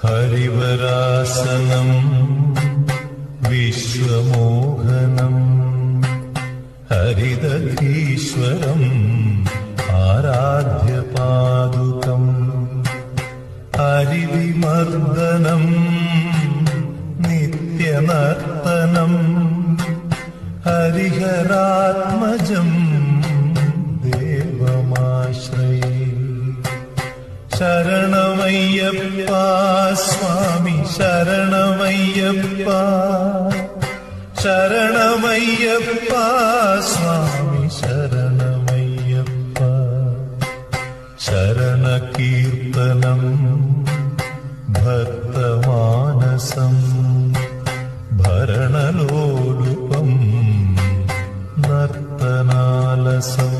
ഹരിവരാസനം വിശ്വമോഹനം ഹരിതീശ്വരം ആരാധ്യപാദുകം ഹരിവിമർദ്ദനം നിത്യനർത്തനം ഹരിഹരാത്മജം ദേവമാശ്രയേ ஐயப்பா சுவாமி சரணமையப்பா. சரணமையப்பா சுவாமி சரணமையப்பா. சரண கீர்த்தனம் ഭക്തമാനസം ഭരണലോലുപം നർത്തനാലസം